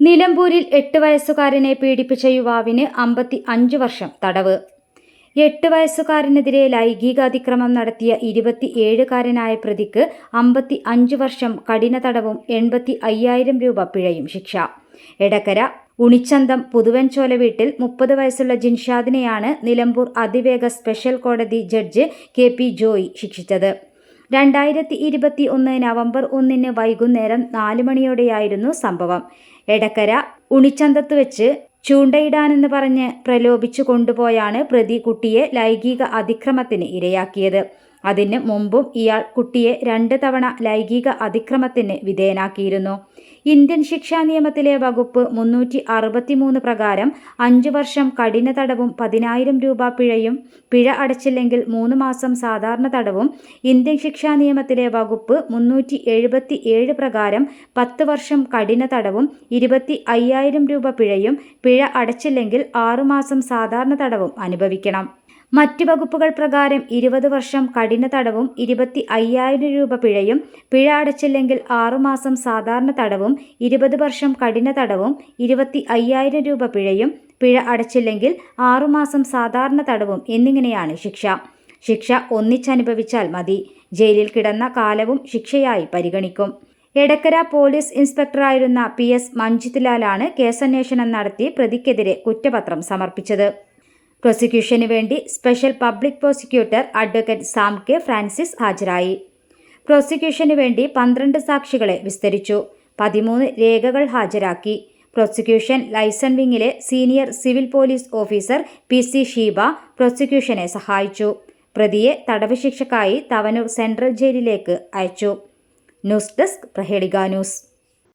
നിലമ്പൂരിൽ എട്ട് വയസ്സുകാരനെ പീഡിപ്പിച്ച യുവാവിന് അമ്പത്തി അഞ്ച് വർഷം തടവ്. എട്ട് വയസ്സുകാരനെതിരെ ലൈംഗികാതിക്രമം നടത്തിയ ഇരുപത്തിയേഴുകാരനായ പ്രതിക്ക് അമ്പത്തി അഞ്ച് വർഷം കഠിന തടവും എൺപത്തി അയ്യായിരം രൂപ പിഴയും ശിക്ഷ. എടക്കര ഉണിച്ചന്തം പുതുവൻചോല വീട്ടിൽ മുപ്പത് വയസ്സുള്ള ജിൻഷാദിനെയാണ് നിലമ്പൂർ അതിവേഗ സ്പെഷ്യൽ കോടതി ജഡ്ജ് കെ പി ജോയി ശിക്ഷിച്ചത്. രണ്ടായിരത്തി ഇരുപത്തി ഒന്ന് നവംബർ ഒന്നിന് വൈകുന്നേരം നാല് മണിയോടെയായിരുന്നു സംഭവം. എടക്കര ഉണിച്ചന്തത്ത് വെച്ച് ചൂണ്ടയിടാനെന്ന് പറഞ്ഞ് പ്രലോഭിച്ചു കൊണ്ടുപോയാണ് പ്രതി കുട്ടിയെ ലൈംഗിക അതിക്രമത്തിന് ഇരയാക്കിയത്. അതിന് മുമ്പും ഇയാൾ കുട്ടിയെ രണ്ട് തവണ ലൈംഗിക അതിക്രമത്തിന് വിധേയനാക്കിയിരുന്നു. ഇന്ത്യൻ ശിക്ഷാ നിയമത്തിലെ വകുപ്പ് മുന്നൂറ്റി അറുപത്തിമൂന്ന് പ്രകാരം അഞ്ചു വർഷം കഠിന തടവും പതിനായിരം രൂപ പിഴയും പിഴ അടച്ചില്ലെങ്കിൽ മൂന്ന് മാസം സാധാരണ തടവും ഇന്ത്യൻ ശിക്ഷാ നിയമത്തിലെ വകുപ്പ് മുന്നൂറ്റി എഴുപത്തി ഏഴ് പ്രകാരം പത്ത് വർഷം കഠിന തടവും ഇരുപത്തി അയ്യായിരം രൂപ പിഴയും പിഴ അടച്ചില്ലെങ്കിൽ ആറുമാസം സാധാരണ തടവും അനുഭവിക്കണം. മറ്റ് വകുപ്പുകൾ പ്രകാരം ഇരുപത് വർഷം കഠിന തടവും ഇരുപത്തി അയ്യായിരം രൂപ പിഴയും പിഴ അടച്ചില്ലെങ്കിൽ ആറുമാസം സാധാരണ തടവും ഇരുപത് വർഷം കഠിന തടവും ഇരുപത്തി അയ്യായിരം രൂപ പിഴയും പിഴ അടച്ചില്ലെങ്കിൽ ആറുമാസം സാധാരണ തടവും എന്നിങ്ങനെയാണ് ശിക്ഷ. ശിക്ഷ ഒന്നിച്ചനുഭവിച്ചാൽ മതി. ജയിലിൽ കിടന്ന കാലവും ശിക്ഷയായി പരിഗണിക്കും. എടക്കര പോലീസ് ഇൻസ്പെക്ടറായിരുന്ന പി എസ് മഞ്ജിത് ലാലാണ് കേസന്വേഷണം നടത്തി പ്രതിക്കെതിരെ കുറ്റപത്രം സമർപ്പിച്ചത്. പ്രോസിക്യൂഷന് വേണ്ടി special public prosecutor advocate Sam K Francis ഹാജരായി. പ്രോസിക്യൂഷന് വേണ്ടി പന്ത്രണ്ട് സാക്ഷികളെ വിസ്തരിച്ചു. പതിമൂന്ന് രേഖകൾ ഹാജരാക്കി. Prosecution liaison വിങ്ങിലെ senior civil police officer P C Sheeba പ്രോസിക്യൂഷനെ സഹായിച്ചു. പ്രതിയെ തടവ് ശിക്ഷക്കായി തവനൂർ സെൻട്രൽ ജയിലിലേക്ക് അയച്ചു. News desk Prahelika news.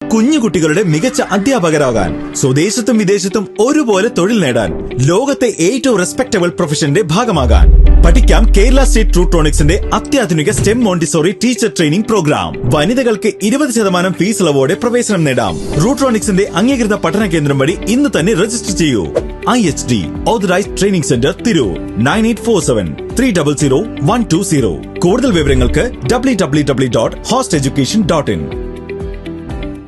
കുഞ്ഞു കുട്ടികളുടെ മികച്ച അധ്യാപകരാകാൻ സ്വദേശത്തും വിദേശത്തും ഒരുപോലെ തൊഴിൽ നേടാൻ ലോകത്തെ ഏറ്റവും റെസ്പെക്ടബിൾ പ്രൊഫഷന്റെ ഭാഗമാകാൻ. പഠിക്കാം കേരള സ്റ്റേറ്റ് ട്രൂട്രോണിക്സിന്റെ അത്യാധുനിക STEM Montessori teacher training program. വനിതകൾക്ക് ഇരുപത് ശതമാനം ഫീസ് ഇളവോടെ പ്രവേശനം നേടാം. റൂട്രോണിക്സിന്റെ അംഗീകൃത പഠന കേന്ദ്രം വഴി ഇന്ന് തന്നെ രജിസ്റ്റർ ചെയ്യൂ. I H D authorised training centre Tirur nine eight four seven three double zero one two zero കൂടുതൽ വിവരങ്ങൾക്ക് W W W dot host education dot in